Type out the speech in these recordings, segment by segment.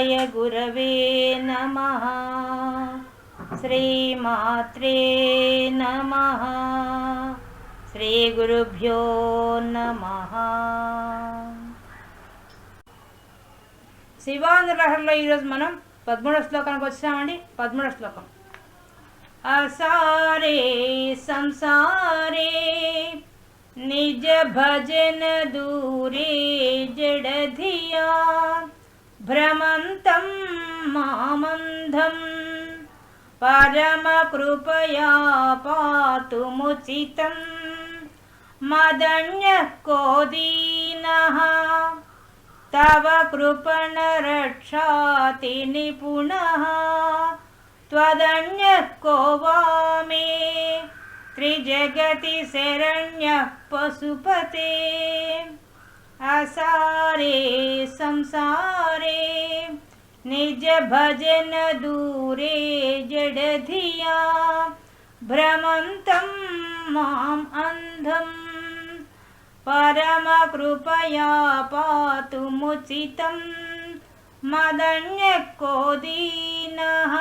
य गुरवे नमः श्रीमात्रे नमः श्रीगुरुभ्यो नमः శివానులహరిలో ఈరోజు మనం పదమూడవ శ్లోకానికి వచ్చామండి పదమూడవ శ్లోకం అసారే సంసారే నిజ భజన దూరే జడధియా भ्रमन्तं मामन्धम् परमकृपया पातुमुचितं मदन्यको दीनः तव कृपणरक्षाति निपुणः। त्वदन्यः को वा मे त्रिजगति शरण्यः पशुपते। असारे संसारे निज भजन दूरे जडधिया भ्रमन्तं माम् अन्धम् परमकृपया पातुमुचितं मदन्यको दीनः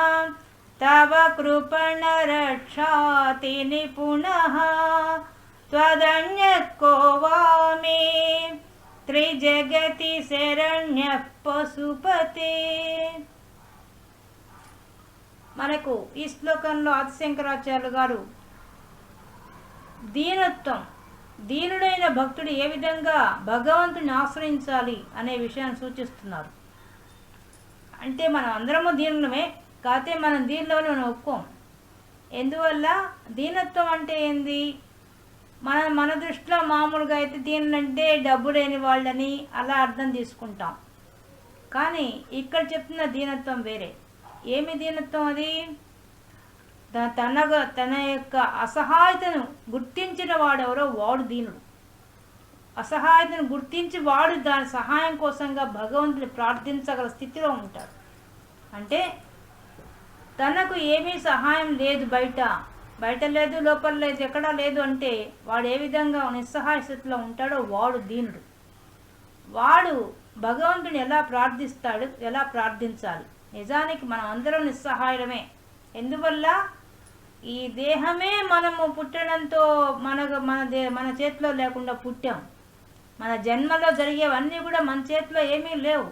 तव कृपण रक्षाति निपुणः त्वदन्यको वा मे त्रिजगति शरण्यः పశుపతే మనకు ఈ శ్లోకంలో ఆదిశంకరాచార్యులు గారు దీనత్వం దీనుడైన భక్తుడు ఏ విధంగా భగవంతుని ఆశ్రయించాలి అనే విషయాన్ని సూచిస్తున్నారు అంటే మనం అందరము దీనులమే కాకపోతే మనం దీనిలోనే మనం ఒప్పుకోం ఎందువల్ల దీనత్వం అంటే ఏంది మన మన దృష్టిలో మామూలుగా అయితే దీనినంటే డబ్బు లేని వాళ్ళని అలా అర్థం తీసుకుంటాం. కానీ ఇక్కడ చెప్తున్న దీనత్వం వేరే. ఏమి దీనత్వం అది? తనగా తన యొక్క అసహాయతను గుర్తించిన వాడెవరో వాడు దీనుడు. అసహాయతను గుర్తించి వాడు దాని సహాయం కోసంగా భగవంతుని ప్రార్థించగల స్థితిలో ఉంటాడు. అంటే తనకు ఏమీ సహాయం లేదు బయట. బయట లేదు లోపల లేదు ఎక్కడా లేదు అంటే వాడు ఏ విధంగా నిస్సహాయ స్థితిలో ఉంటాడో వాడు దీనుడు. వాడు భగవంతుని ఎలా ప్రార్థిస్తాడు ఎలా ప్రార్థించాలి? నిజానికి మనం అందరం నిస్సహాయమే. ఎందువల్ల? ఈ దేహమే మనము పుట్టడంతో మనకు మన దే మన చేతిలో లేకుండా పుట్టాం. మన జన్మలో జరిగేవన్నీ కూడా మన చేతిలో ఏమీ లేవు.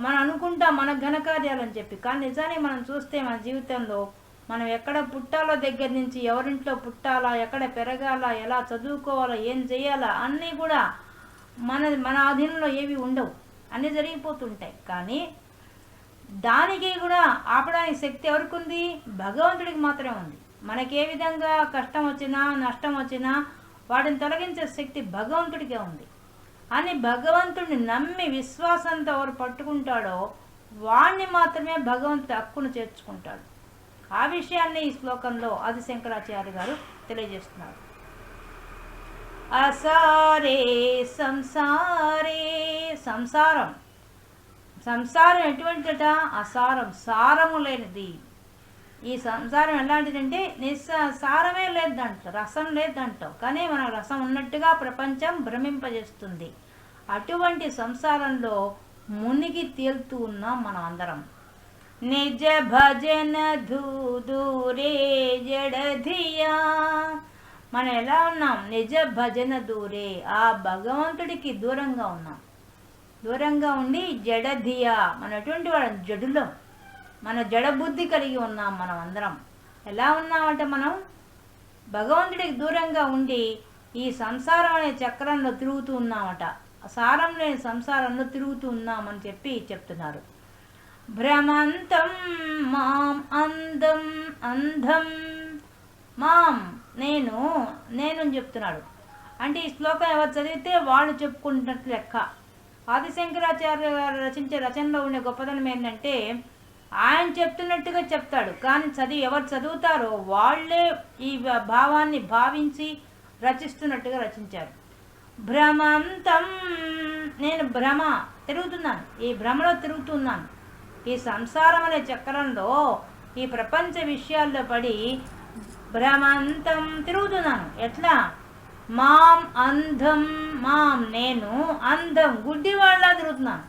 మనం అనుకుంటాం మన ఘనకార్యాలని చెప్పి. కానీ నిజానికి మనం చూస్తే మన జీవితంలో మనం ఎక్కడ పుట్టాలో దగ్గర నుంచి ఎవరింట్లో పుట్టాలా ఎక్కడ పెరగాలా ఎలా చదువుకోవాలా ఏం చేయాలా అన్నీ కూడా మన మన ఆధీనంలో ఏవి ఉండవు. అన్నీ జరిగిపోతుంటాయి. కానీ దానికి కూడా ఆపడానికి శక్తి ఎవరికి ఉంది భగవంతుడికి మాత్రమే ఉంది. మనకి ఏ విధంగా కష్టం వచ్చినా నష్టం వచ్చినా వాటిని తొలగించే శక్తి భగవంతుడికే ఉంది. అని భగవంతుడిని నమ్మి విశ్వాసంతో ఎవరు పట్టుకుంటాడో వాణ్ణి మాత్రమే భగవంతుడు హక్కును చేర్చుకుంటాడు. ఆ విషయాన్ని ఈ శ్లోకంలో ఆది శంకరాచార్య గారు తెలియజేస్తున్నారు. అసారే సంసారే సంసారం. సంసారం ఎటువంటిట అసారం సారము లేనిది ఈ సంసారం ఎలాంటిదంటే నిస్స సారమే లేదంట రసం లేదంటావు కానీ మన రసం ఉన్నట్టుగా ప్రపంచం భ్రమింపజేస్తుంది. అటువంటి సంసారంలో మునిగి తేలుతూ ఉన్నాం మనం అందరం. నిజ భజన దూరే జడధియా. మనం ఎలా ఉన్నాం? నిజ భజన దూరే ఆ భగవంతుడికి దూరంగా ఉన్నాం. దూరంగా ఉండి జడధియా మన ఎటువంటి వాళ్ళం జడులో మన జడ బుద్ధి కలిగి ఉన్నాం మనం అందరం. ఎలా ఉన్నామంటే మనం? భగవంతుడికి దూరంగా ఉండి ఈ సంసారం అనే చక్రంలో తిరుగుతూ ఉన్నామట. సారం లేని సంసారంలో తిరుగుతూ ఉన్నామని చెప్పి చెప్తున్నారు. భ్రమంతం మాం అందం అంధం మాం నేను నేను అని చెప్తున్నాడు. అంటే ఈ శ్లోకం ఎవరు చదివితే వాళ్ళు చెప్పుకుంటున్నట్లు లెక్క. ఆదిశంకరాచార్య గారు రచించే రచనలో ఉండే గొప్పదనం ఏంటంటే ఆయన చెప్తున్నట్టుగా చెప్తాడు. కానీ చదివి ఎవరు చదువుతారో వాళ్ళే ఈ భావాన్ని భావించి రచిస్తున్నట్టుగా రచించారు. భ్రమంతం నేను భ్రమ తిరుగుతున్నాను. ఈ భ్రమలో తిరుగుతున్నాను. ఈ సంసారం అనే చక్రంలో ఈ ప్రపంచ విషయాల్లో పడి భ్రమంతం తిరుగుతున్నాను. ఎట్లా? మాం అంధం మాం నేను అందం గుడ్డివాళ్ళ తిరుగుతున్నాను.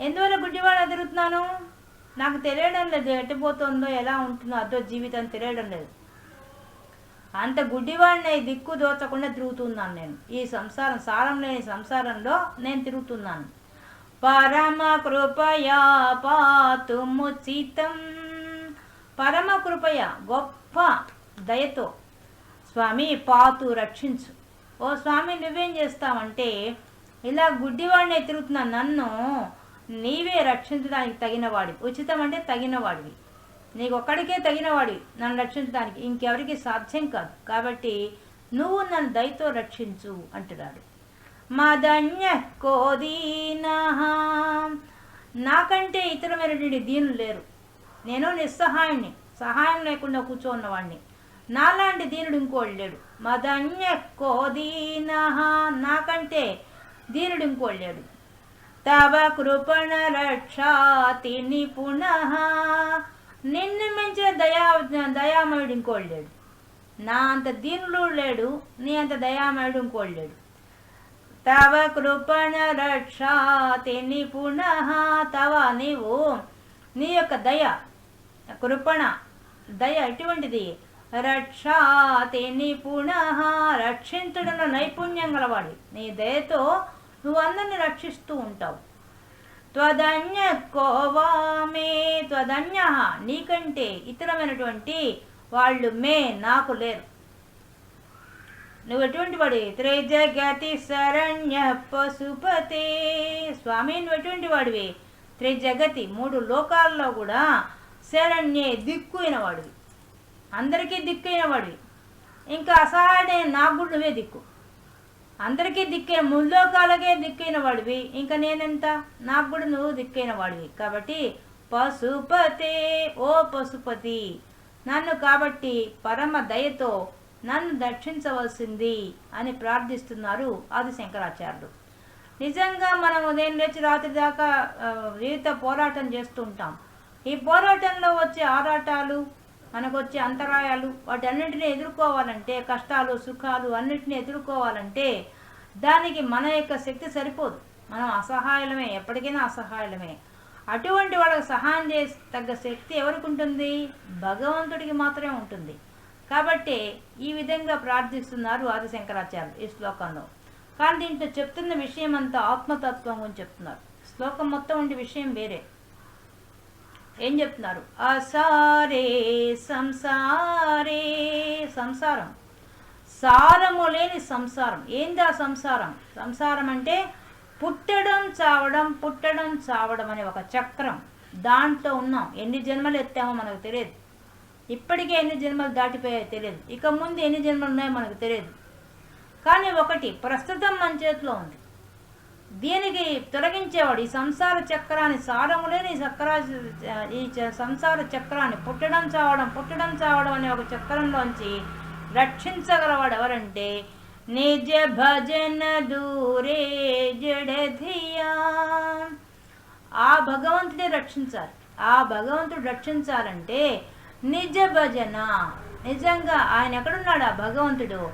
ఎందువల్ల గుడ్డివాళ్ళ తిరుగుతున్నాను? నాకు తెలియడం లేదు. ఎట్టిపోతుందో ఎలా ఉంటుందో అదో జీవితం తెలియడం లేదు. అంత గుడ్డివాడిని దిక్కు దోచకుండా తిరుగుతున్నాను నేను. ఈ సంసారం సారం లేని సంసారంలో నేను తిరుగుతున్నాను. పరమ కృపయా పాతు ముచితం. పరమ కృపయ గొప్ప దయతో స్వామి పాతు రక్షించు. ఓ స్వామి నువ్వేం చేస్తావంటే ఇలా గుడ్డివాడిని తిరుగుతున్న నన్ను నీవే రక్షించడానికి తగినవాడివి. ఉచితం అంటే తగినవాడివి. నీకు ఒక్కడికే తగినవాడివి నన్ను రక్షించడానికి. ఇంకెవరికి సాధ్యం కాదు. కాబట్టి నువ్వు నన్ను దయతో రక్షించు అంటున్నాడు. మదన్య కోదీన నాకంటే ఇతరమైనటువంటి దీనులు లేరు. నేను నిస్సహాయాన్ని సహాయం లేకుండా కూర్చోన్నవాడిని నాలాంటి దీనుడు ఇంకోడు లేడు. మదన్య కోదీన నాకంటే దీనుడు ఇంకోడు లేడు. తవ కృపణ రక్షాతి నిపుణ. నిన్ను మించిన దయా దయామయుడు ఇంకోడు లేడు. నా అంత దీనులు లేడు నీ అంత దయామయుడు ఇంకోడు లేడు. తవ కృపణ రక్షాతి నిపుణ తవ నీవు నీ యొక్క దయ కృపణ దయ ఎటువంటిది? రక్షాతి నిపుణః రక్షించడంలో నైపుణ్యం గలవాడి. నీ దయతో నువ్వు అందరిని రక్షిస్తూ ఉంటావు. త్వదన్య కోవామే త్వదన్య నీకంటే ఇతరమైనటువంటి వాళ్ళు మే నాకు లేరు. నువ్వు ఎటువంటి వాడి త్రిజగతి శరణ్య పశుపతే. స్వామి నువ్వు ఎటువంటి వాడివి త్రిజగతి మూడు లోకాల్లో కూడా శరణ్యే దిక్కు అయినవాడివి అందరికీ దిక్కు వాడివి ఇంకా అసహాయుడైన నాకు కూడా నువ్వే దిక్కు. అందరికీ దిక్కైన ముల్లోకాలకే దిక్కైన వాడివి ఇంకా నేనెంత? నాకు కూడా నువ్వు దిక్కైన వాడివి కాబట్టి పశుపతే ఓ పశుపతి. నన్ను కాబట్టి పరమ దయతో నన్ను దక్షించవలసింది అని ప్రార్థిస్తున్నారు ఆది శంకరాచార్యులు నిజంగా మనం ఉదయం లేచి రాత్రి దాకా జీవిత పోరాటం చేస్తూ ఉంటాం ఈ పోరాటంలో వచ్చే ఆరాటాలు మనకు వచ్చే అంతరాయాలు వాటన్నింటినీ ఎదుర్కోవాలంటే కష్టాలు సుఖాలు అన్నిటిని ఎదుర్కోవాలంటే దానికి మన యొక్క శక్తి సరిపోదు. మనం అసహాయమే ఎప్పటికైనా అసహాయమే అటువంటి వాళ్ళకి సహాయం చేసి తగ్గ శక్తి ఎవరికి ఉంటుంది? భగవంతుడికి మాత్రమే ఉంటుంది. కాబట్టి ఈ విధంగా ప్రార్థిస్తున్నారు ఆది శంకరాచార్యులు ఈ శ్లోకంలో. కానీ దీంట్లో చెప్తున్న విషయం అంతా ఆత్మతత్వం గురించి చెప్తున్నారు. శ్లోకం మొత్తం ఉండే విషయం వేరే. ఏం చెప్తున్నారు? అసారే సంసారే సంసారం. సారము లేని సంసారం. ఏంది ఆ సంసారం? సంసారం అంటే పుట్టడం చావడం పుట్టడం చావడం అనే ఒక చక్రం. దాంట్లో ఉన్నాం. ఎన్ని జన్మలు ఎత్తామో మనకు తెలియదు. ఇప్పటికే ఎన్ని జన్మలు దాటిపోయాయో తెలియదు. ఇక ముందు ఎన్ని జన్మలు ఉన్నాయో మనకు తెలియదు. కానీ ఒకటి ప్రస్తుతం మన చేతిలో ఉంది. దీనికి తొలగించేవాడు ఈ సంసార చక్రాన్ని సారము లేని ఈ చక్రా ఈ సంసార చక్రాన్ని పుట్టడం చావడం పుట్టడం చావడం అనే ఒక చక్రంలోంచి రక్షించగలవాడు ఎవరంటే నిజ భజన దూరే జడధియా. ఆ భగవంతుడే రక్షించాలి. ఆ భగవంతుడు రక్షించాలంటే నిజ భజన. నిజంగా ఆయన ఎక్కడున్నాడు ఆ భగవంతుడు?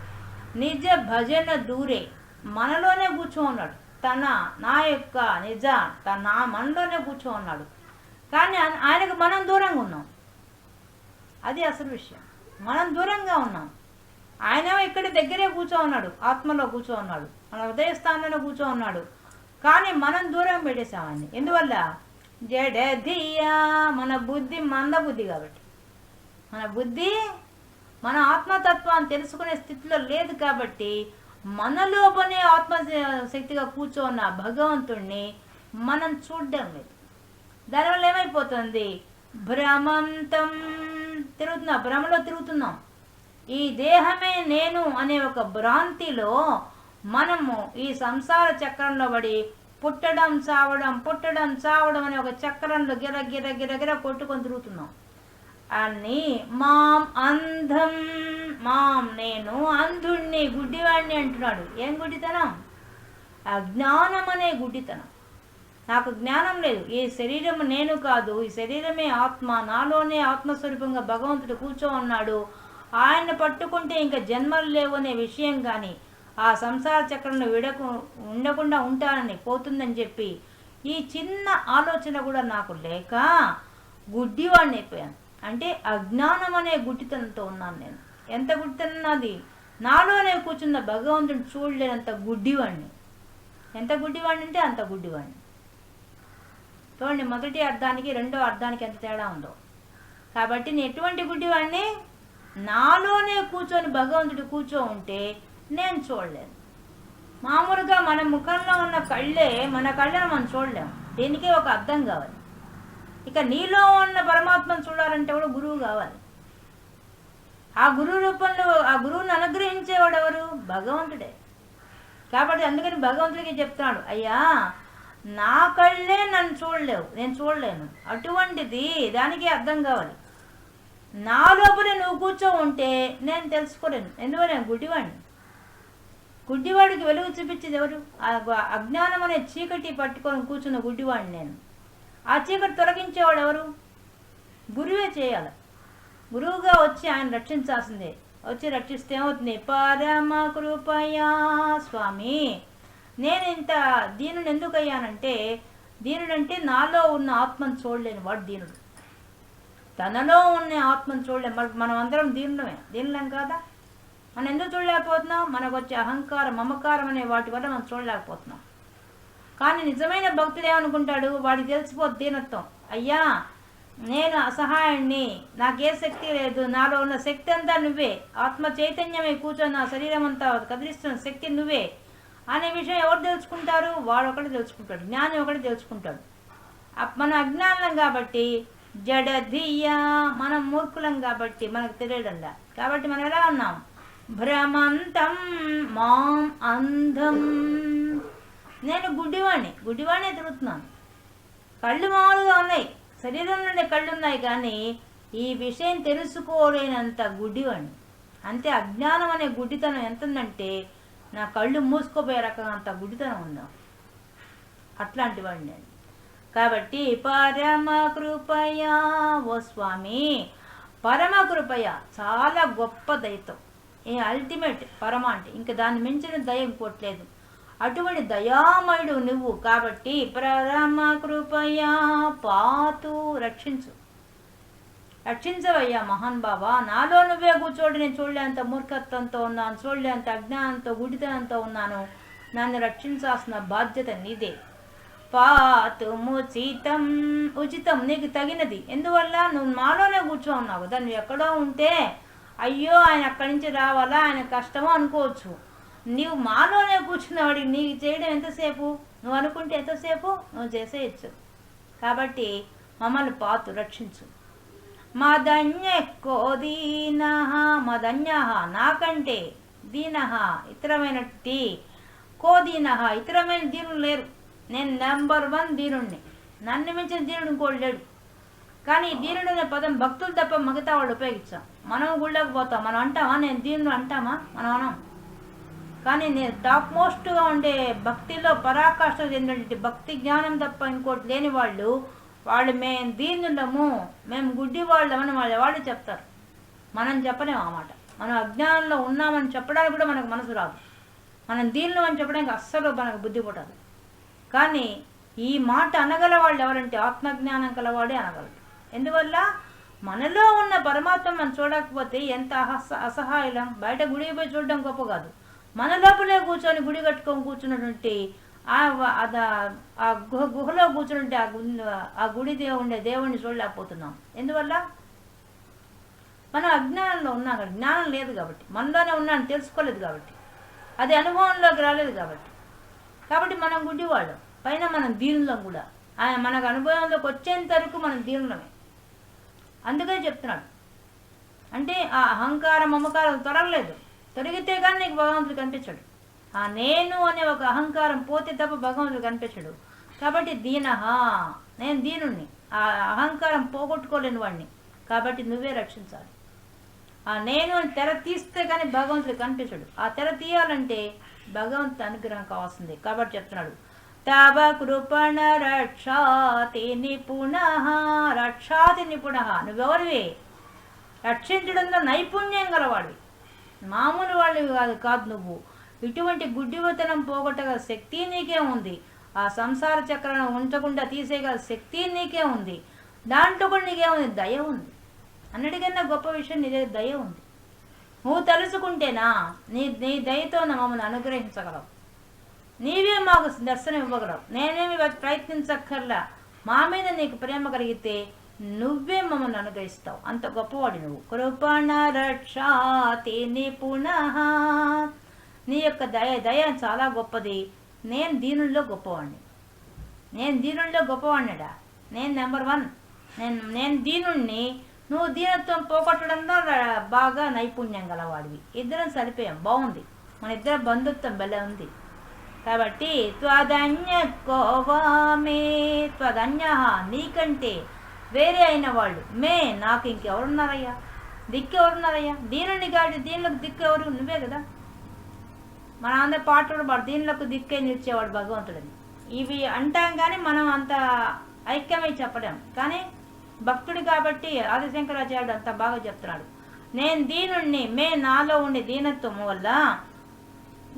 నిజ భజన దూరే. మనలోనే కూర్చో ఉన్నాడు తన నా యొక్క నిజ తన నా మనలోనే కూర్చో ఉన్నాడు కానీ ఆయన- ఆయనకు మనం దూరంగా ఉన్నాం. అది అసలు విషయం. మనం దూరంగా ఉన్నాం. ఆయన ఇక్కడ దగ్గరే కూర్చో ఉన్నాడు ఆత్మలో కూర్చో ఉన్నాడు మన హృదయ స్థానంలో కూర్చో ఉన్నాడు కానీ మనం దూరం పెట్టేశాం ఆయన్ని. ఎందువల్ల? జడధియా మన బుద్ధి మంద బుద్ధి కాబట్టి. మన బుద్ధి మన ఆత్మతత్వాన్ని తెలుసుకునే స్థితిలో లేదు కాబట్టి మన ఆత్మ శక్తిగా కూర్చోన్న భగవంతుణ్ణి మనం చూడడం లేదు. దానివల్ల ఏమైపోతుంది? భ్రమంతం తిరుగుతున్నా భ్రమలో తిరుగుతున్నాం. ఈ దేహమే నేను అనే ఒక భ్రాంతిలో మనము ఈ సంసార చక్రంలో పడి పుట్టడం చావడం పుట్టడం చావడం అనే ఒక చక్రంలో గిర గిర గిర గిర కొట్టుకొని తిరుగుతున్నాం. అని మాం అంధం మాం నేను అంధుణ్ణి గుడ్డివాడిని అంటున్నాడు. ఏం గుడ్డితనం? అజ్ఞానం అనే గుడ్డితనం. నాకు జ్ఞానం లేదు. ఈ శరీరం నేను కాదు ఈ శరీరమే ఆత్మ. నాలోనే ఆత్మస్వరూపంగా భగవంతుడు కూర్చో ఉన్నాడు. ఆయన పట్టుకుంటే ఇంకా జన్మలు లేవు అనే విషయం కానీ ఆ సంసార చక్రంలో విడకు ఉండకుండా ఉంటానని పోతుందని చెప్పి ఈ చిన్న ఆలోచన కూడా నాకు లేక గుడ్డివాడిని అయిపోయాను. అంటే అజ్ఞానం అనే గుడ్డితనంతో ఉన్నాను నేను. ఎంత గుడ్డితనది? నాలోనే కూర్చున్న భగవంతుని చూడలేనంత గుడ్డివాడిని ఎంత గుడ్డివాడిని అంటే అంత గుడ్డివాడిని చూడండి మొదటి అర్థానికి రెండో అర్థానికి ఎంత తేడా ఉందో. కాబట్టి నేను ఎటువంటి గుడ్డివాడిని నాలోనే కూర్చొని భగవంతుడు కూర్చో ఉంటే నేను చూడలేను. మామూలుగా మన ముఖంలో ఉన్న కళ్ళే మన కళ్ళను మనం చూడలేము. దీనికే ఒక అర్థం కావాలి. ఇక నీలో ఉన్న పరమాత్మను చూడాలంటే కూడా గురువు కావాలి. ఆ గురువు రూపంలో ఆ గురువుని అనుగ్రహించేవాడు ఎవరు భగవంతుడే. కాబట్టి అందుకని భగవంతుడికి చెప్తున్నాడు అయ్యా నా కళ్ళే నన్ను చూడలేవు నేను చూడలేను. అటువంటిది దానికి అర్థం కావాలి. నా లోపలే నువ్వు కూర్చో ఉంటే నేను తెలుసుకోలేను. ఎందువల్ల? నేను గుడ్డివాడిని. గుడ్డివాడికి వెలుగు చూపించేది ఎవరు? ఆ అజ్ఞానం అనే చీకటి పట్టుకొని కూర్చున్న గుడ్డివాడిని నేను. ఆ చీకటి తొలగించేవాడు ఎవరు? గురువే చేయాలి. గురువుగా వచ్చి ఆయన రక్షించాల్సిందే. వచ్చి రక్షిస్తే ఏమవుతుంది? పరమ కృపయా స్వామి. నేను ఇంత దీనుని ఎందుకు అయ్యానంటే దీనుడంటే నాలో ఉన్న ఆత్మను చూడలేని వాడు దీనుడు. తనలో ఉన్న ఆత్మను చూడలేం. మరి మనం అందరం దీనులమే. దీనులం కాదా? మనం ఎందుకు చూడలేకపోతున్నాం? మనకు వచ్చే అహంకారం మమకారం అనే వాటి వల్ల మనం చూడలేకపోతున్నాం. కానీ నిజమైన భక్తుడు ఏమనుకుంటాడు? వాడికి తెలిసిపోద్ది దీనత్వం. అయ్యా నేను అసహాయాన్ని నాకే శక్తి లేదు. నాలో ఉన్న శక్తి అంతా నువ్వే. ఆత్మ చైతన్యమే కూర్చొని నా శరీరం అంతా కదిలిస్తున్న శక్తి నువ్వే. అనే విషయం ఎవరు తెలుసుకుంటారు? వాడు ఒకటి తెలుసుకుంటాడు. జ్ఞాని ఒకటి తెలుసుకుంటాడు. అప్- మన అజ్ఞానం కాబట్టి జడధియ మనం మూర్ఖులం కాబట్టి మనకు తెలియడంలా కాబట్టి మనం ఎలా ఉన్నాం? భ్రమంతం మాం అంధం నేను గుడ్డివాణ్ణి గుడ్డివాణ్ణే తిరుగుతున్నాను. కళ్ళు మామూలుగా ఉన్నాయి శరీరం నుండి కళ్ళు ఉన్నాయి కానీ ఈ విషయం తెలుసుకోలేనంత గుడ్డివాణ్ణి అంతే అజ్ఞానం అనే గుడ్డితనం ఎంత ఉందంటే నా కళ్ళు మూసుకోపోయే రకంగా అంత గుడ్డితనం ఉన్నాం అట్లాంటి వాడిని నేను. కాబట్టి పరమ కృపయా ఓ స్వామి పరమ కృపయ చాలా గొప్ప దయతో ఏ అల్టిమేట్ పరమ అంటే ఇంకా దాన్ని మించిన దయ ఇంకోట్లేదు అటువంటి దయామయుడు నువ్వు కాబట్టి పరమ కృపయా పాతు రక్షించు. రక్షించవయ్యా మహాన్ బాబా. నాలో నువ్వే కూర్చోడు నేను చూడలేంత మూర్ఖత్వంతో ఉన్నాను చూడలేంత అజ్ఞానంతో గుడితనంతో ఉన్నాను. నన్ను రక్షించాల్సిన బాధ్యత నీదే. పాతుముచితం ఉచితం నీకు తగినది. ఎందువల్ల? నువ్వు మాలోనే కూర్చో ఉన్నావు కదా. నువ్వు ఎక్కడో ఉంటే అయ్యో ఆయన అక్కడి నుంచి రావాలా? ఆయన కష్టమో అనుకోవచ్చు. నీవు మాలోనే కూర్చున్నవాడికి నీకు చేయడం ఎంతసేపు? నువ్వు అనుకుంటే ఎంతసేపు? నువ్వు చేసేయచ్చు కాబట్టి మమ్మల్ని పాతు రక్షించు. మదన్య కోదీన మదన్య నాకంటే దీన ఇతరమైనట్టి కోదీన ఇతరమైన దీనులు లేరు. నేను నెంబర్ వన్ దీనుణ్ణి. నన్ను మించిన దీనుడు ఇంకోటి లేడు. కానీ దీనుడు అనే పదం భక్తులు తప్ప మిగతా వాళ్ళు ఉపయోగించాం మనం గుళ్ళకి పోతాం. మనం అంటామా? నేను దీనుడు అంటామా? మనం అనం కానీ నేను టాప్ మోస్ట్గా ఉండే భక్తిలో పరాకాష్ట చెందినటువంటి భక్తి జ్ఞానం తప్ప ఇంకోటి లేని వాళ్ళు వాళ్ళు మేము దీనులము మేము గుడ్డి వాళ్ళమని వాళ్ళు వాళ్ళు చెప్తారు. మనం చెప్పలేము ఆ మాట. మనం అజ్ఞానంలో ఉన్నామని చెప్పడానికి కూడా మనకు మనసు రాదు. మనం దీనిలో అని చెప్పడానికి అస్సలు మనకు బుద్ధి పుట్టదు కానీ ఈ మాట అనగల వాళ్ళు ఎవరంటే ఆత్మజ్ఞానం కలవాడే అనగలరు. ఎందువల్ల? మనలో ఉన్న పరమాత్మ మనం చూడకపోతే ఎంత అహస అసహాయం బయట గుడికి పోయి చూడడం గొప్ప కాదు. మన లోపలే కూర్చొని గుడి కట్టుకొని కూర్చున్నటువంటి ఆ ఆ గుహ గుహలో కూర్చుంటే ఆ గుడి ఆ గుడి ఉండే దేవుణ్ణి చూడలేకపోతున్నాం. ఎందువల్ల? మనం అజ్ఞానంలో ఉన్నాం కాబట్టి. జ్ఞానం లేదు కాబట్టి. మనలోనే ఉన్నాను తెలుసుకోలేదు కాబట్టి. అది అనుభవంలోకి రాలేదు కాబట్టి. కాబట్టి మనం గుడ్డివాళ్ళం. పైన మనం దీనులం కూడా. ఆయన మనకు అనుభవంలోకి వచ్చేంత వరకు మనం దీనులమే. అందుకని చెప్తున్నాడు. అంటే ఆ అహంకారం మమకారం తొలగలేదు తొలగితే కానీ నీకు భగవంతుడు కనిపించడు. ఆ నేను అనే ఒక అహంకారం పోతే తప్ప భగవంతుడు కనిపించడు. కాబట్టి దీనహా నేను దీనుణ్ణి. ఆ అహంకారం పోగొట్టుకోలేని వాడిని కాబట్టి నువ్వే రక్షించాలి. ఆ నేను అని తెర తీస్తే కానీ భగవంతుడు కనిపించడు. ఆ తెర తీయాలంటే భగవంతు అనుగ్రహం కావాల్సింది. కాబట్టి చెప్తున్నాడు. తవ కృపణ రక్షాతి నిపుణ రక్షాతి నిపుణ. నువ్వెవరివి? రక్షించడంలో నైపుణ్యం గలవాడివి. మామూలు వాళ్ళవి కాదు కాదు నువ్వు. ఇటువంటి గుడ్డివతనం పోగొట్టగల శక్తి నీకే ఉంది. ఆ సంసార చక్రాన్ని ఉంచకుండా తీసేయగల శక్తి నీకే ఉంది. దాంట్లో కూడా నీకేముంది? దయ ఉంది. అన్నిటికన్నా గొప్ప విషయం నీ దగ్గర దయ ఉంది. నువ్వు తెలుసుకుంటేనా నీ నీ దయతో మమ్మల్ని అనుగ్రహించగలవు. నీవే మాకు దర్శనం ఇవ్వగలవు నేనేమి ప్రయత్నించక్కర్లా. మా మీద నీకు ప్రేమ కలిగితే నువ్వే మమ్మల్ని అనుగ్రహిస్తావు అంత గొప్పవాడు నువ్వు. కృపణ రక్షాతి నిపుణః నీ యొక్క దయ దయ చాలా గొప్పది. నేను దీనుల్లో గొప్పవాడిని నేను దీనుల్లో గొప్పవాడినడా నేను నెంబర్ వన్. నేను నేను దీనుణ్ణి. నువ్వు దీనత్వం పోగొట్టడంలో బాగా నైపుణ్యం గలవాడివి. ఇద్దరం సరిపోయాం. బాగుంది. మన ఇద్దరు బంధుత్వం భలే ఉంది. కాబట్టి త్వదన్య కోవామే త్వదన్య. నీకంటే వేరే అయిన వాళ్ళు. మే నాకు ఇంకెవరున్నారయ్యా? దిక్కెవరున్నారయ్యా? దీనుని కాదు దీనిలోకి దిక్కు ఎవరు నువ్వే కదా? మన అందరి పాటలు వాడు దీనిలోకి దిక్కే నిలిచేవాడు భగవంతుడని. ఇవి అంటాం కానీ మనం అంత ఐక్యమై చెప్పలేం. కానీ భక్తుడు కాబట్టి ఆదిశంకరాచార్యుడు అంత బాగా చెప్తున్నాడు. నేను దీనుణ్ణి మే నాలో ఉండే దీనత్వం వల్ల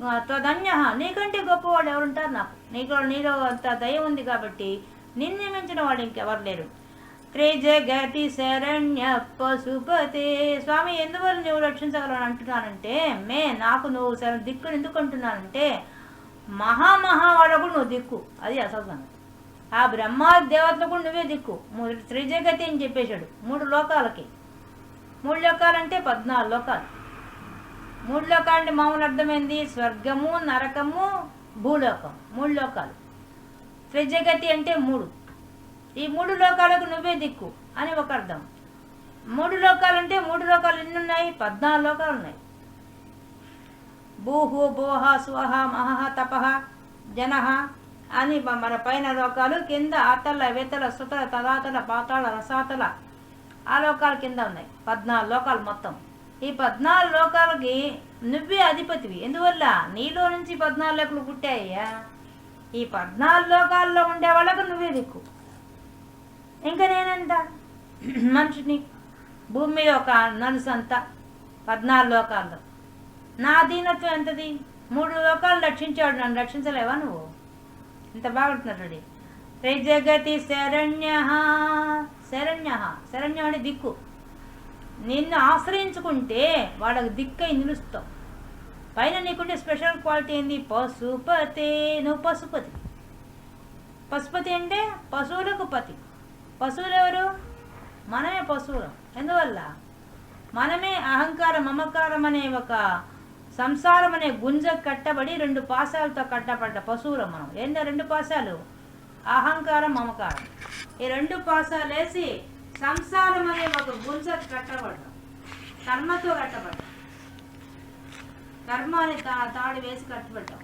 ఆ, నీకంటే గొప్పవాడు ఎవరుంటారు నాకు? నీకు నీలో అంత దయ ఉంది కాబట్టి నిన్ను మించిన వాడు ఇంకెవరు లేరు. త్రిజగతి శరణ్య పశుపతే స్వామి ఎందువల్ల నువ్వు రక్షించగలను అంటున్నానంటే మే నాకు నువ్వు శర దిక్కును ఎందుకు అంటున్నానంటే మహామహావాడకు నువ్వు దిక్కు. అది అసలు సంగతి. ఆ బ్రహ్మా దేవతలు కూడా నువ్వే దిక్కు. మూడు త్రిజగతి అని చెప్పేశాడు. మూడు లోకాలకి. మూడు లోకాలంటే పద్నాలుగు లోకాలు. మూడు లోకాలంటే మామూలు అర్థమైంది? స్వర్గము నరకము భూలోకం. మూడు లోకాలు. త్రిజగతి అంటే మూడు. ఈ మూడు లోకాలకు నువ్వే దిక్కు అని ఒక అర్థం. మూడు లోకాలంటే మూడు లోకాలు ఎన్ని ఉన్నాయి పద్నాలుగు లోకాలు ఉన్నాయి భూహు భోహ స్వహ మహ తపహ జనహ అని మన పైన లోకాలు కింద అతల వెతల సుతల తదాతల పాతాళ రసాతల ఆ లోకాల కింద ఉన్నాయి. పద్నాలుగు లోకాలు మొత్తం. ఈ పద్నాలుగు లోకాలకి నువ్వే అధిపతివి. ఎందువల్ల? నీలో నుంచి పద్నాలుగు లోకలు పుట్టాయ్యా. ఈ పద్నాలుగు లోకాల్లో ఉండే వాళ్ళకు నువ్వే దిక్కు. ఇంకా నేనంట మనిషిని భూమి మీద ఒక నలుసు పద్నాలుగు లోకాల్లో. నా దీనత్వం ఎంతది? మూడు లోకాలు రక్షించాడు నన్ను రక్షించలేవా నువ్వు? ఇంత బాగుంటున్నాడు రే జగతి శరణ్య శరణ్య. శరణ్యం అంటే దిక్కు. నిన్ను ఆశ్రయించుకుంటే వాళ్ళకి దిక్కై నిలుస్తావు. పైన నీకుండే స్పెషల్ క్వాలిటీ ఏంది? పశుపతి నువ్వు పశుపతి. పశుపతి అంటే పశువులకు పతి. పశువులు ఎవరు? మనమే పశువులం. ఎందువల్ల? మనమే అహంకారం మమకారం అనే ఒక సంసారం అనే గుంజ కట్టబడి రెండు పాశాలతో కట్టబడ్డ పశువులం మనం. ఏంటో రెండు పాశాలు? అహంకారం మమకారం. ఈ రెండు పాశాలు వేసి సంసారం అనే ఒక గుంజ కట్టబడ్డాం. కర్మతో కట్టబడ్డాం. కర్మ అనే తా తాడు వేసి కట్టబడ్డాం.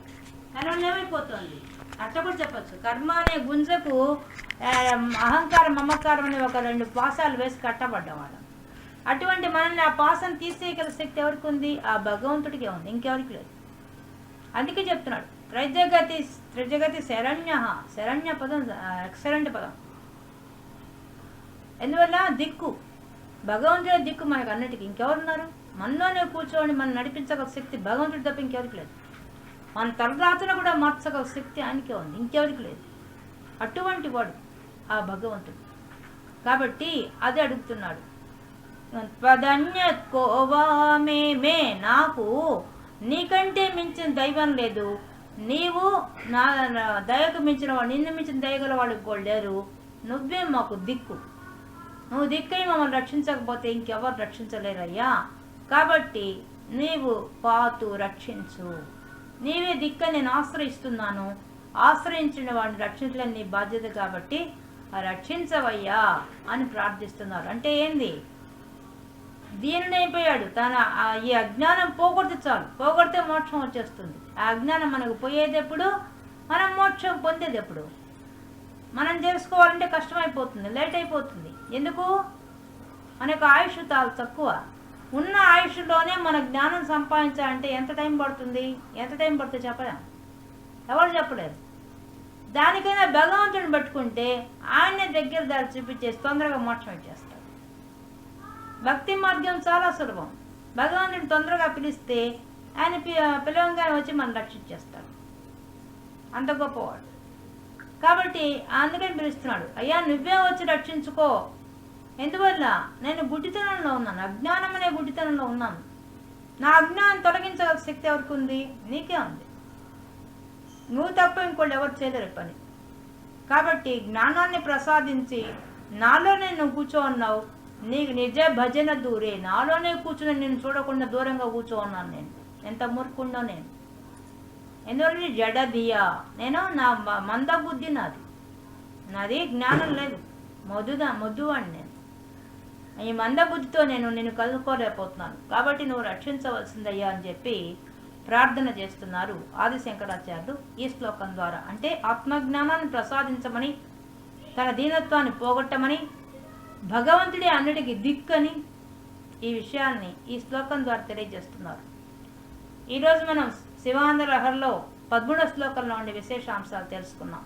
దానివల్ల ఏమైపోతుంది అట్లా కూడా చెప్పచ్చు. కర్మ అనే గుంజకు అహంకారం మమకారం అనే ఒక రెండు పాసాలు వేసి కట్టబడ్డాం వాళ్ళం. అటువంటి మనల్ని ఆ పాసం తీసేయగల శక్తి ఎవరికి ఉంది? ఆ భగవంతుడికే ఉంది. ఇంకెవరికి లేదు. అందుకే చెప్తున్నాడు. త్రిజగతి త్రిజగతి శరణ్య. శరణ్య పదం ఎక్సలెంట్ పదం. ఎందువల్ల? దిక్కు. భగవంతుడే దిక్కు మనకు అన్నిటికీ ఇంకెవరున్నారు? మనలోనే కూర్చొని మనం నడిపించగల శక్తి భగవంతుడి తప్ప ఇంకెవరికి లేదు. మన తలరాతను కూడా మార్చగల శక్తి ఆయనకే ఉంది. ఇంకెవరికి లేదు. అటువంటి వాడు ఆ భగవంతుడు. కాబట్టి అది అడుగుతున్నాడు. త్వదన్యత్కోవామే మే నాకు నీకంటే మించిన దైవం లేదు. నీవు నా నా దయకు మించిన వాడు నిన్ను మించిన దయగల వాళ్ళకి కూడా లేరు. నువ్వే మాకు దిక్కు. నువ్వు దిక్కై మమ్మల్ని రక్షించకపోతే ఇంకెవరు రక్షించలేరయ్యా? కాబట్టి నీవు పాతు రక్షించు. నీవే దిక్క నేను ఆశ్రయిస్తున్నాను. ఆశ్రయించిన వాడిని రక్షించలేని నీ బాధ్యత కాబట్టి రక్షించవయ్యా అని ప్రార్థిస్తున్నారు. అంటే ఏంది? దీనుడైపోయాడు తన ఆ ఈ అజ్ఞానం పోగొడితే చాలు. పోగొడితే మోక్షం వచ్చేస్తుంది. ఆ అజ్ఞానం మనకు పోయేది ఎప్పుడు? మనం మోక్షం పొందేది ఎప్పుడు? మనం చేసుకోవాలంటే కష్టమైపోతుంది లేట్ అయిపోతుంది. ఎందుకు? మనకు ఆయుష్ తాలు తక్కువ. ఉన్న ఆయుష్లోనే మన జ్ఞానం సంపాదించాలంటే ఎంత టైం పడుతుంది? ఎంత టైం పడుతుంది చెప్పలేం ఎవరు చెప్పలేరు. దానికైనా భగవంతుడిని పట్టుకుంటే ఆయన దగ్గర దారి చూపించేసి తొందరగా మోక్షం ఇచ్చేస్తాడు భక్తి మార్గం చాలా సులభం. భగవంతుడిని తొందరగా పిలిస్తే ఆయన పి- పిలవంగానే వచ్చి మనం రక్షించేస్తాడు. అంత గొప్పవాడు. కాబట్టి అందుకని పిలుస్తున్నాడు. అయ్యా నువ్వే వచ్చి రక్షించుకో. ఎందువల్ల? నేను గుడ్డితనంలో ఉన్నాను. అజ్ఞానం అనే గుడ్డితనంలో ఉన్నాను. నా అజ్ఞానం తొలగించగల శక్తి ఎవరికి ఉంది? నీకే ఉంది. నువ్వు తప్ప ఇంకోళ్ళు ఎవరు చేయలేరు పని. కాబట్టి జ్ఞానాన్ని ప్రసాదించి నాలోనే నువ్వు కూర్చో ఉన్నావు నీకు నిజ భజన దూరే. నాలోనే కూర్చుని నేను చూడకుండా దూరంగా కూర్చో ఉన్నాను నేను. ఎంత మూర్ఖుండో నేను. ఎందువల్ల జడదియా? నేను నా మంద బుద్ధి నాది. నాది జ్ఞానం లేదు. మధుదా మొద్దు అని నేను. ఈ మంద బుద్ధితో నేను నిన్ను కలుసుకోలేకపోతున్నాను కాబట్టి నువ్వు రక్షించవలసిందయ్యా అని చెప్పి ప్రార్థన చేస్తున్నారు ఆది శంకరాచార్యులు ఈ శ్లోకం ద్వారా. అంటే ఆత్మజ్ఞానాన్ని ప్రసాదించమని తన దీనత్వాన్ని పోగొట్టమని భగవంతుడే అన్నిటికి దిక్కని ఈ విషయాన్ని ఈ శ్లోకం ద్వారా తెలియజేస్తున్నారు. ఈరోజు మనం శివానంద లహర్లో పద్మూడవ శ్లోకంలో ఉండే విశేషాంశాలు తెలుసుకున్నాం.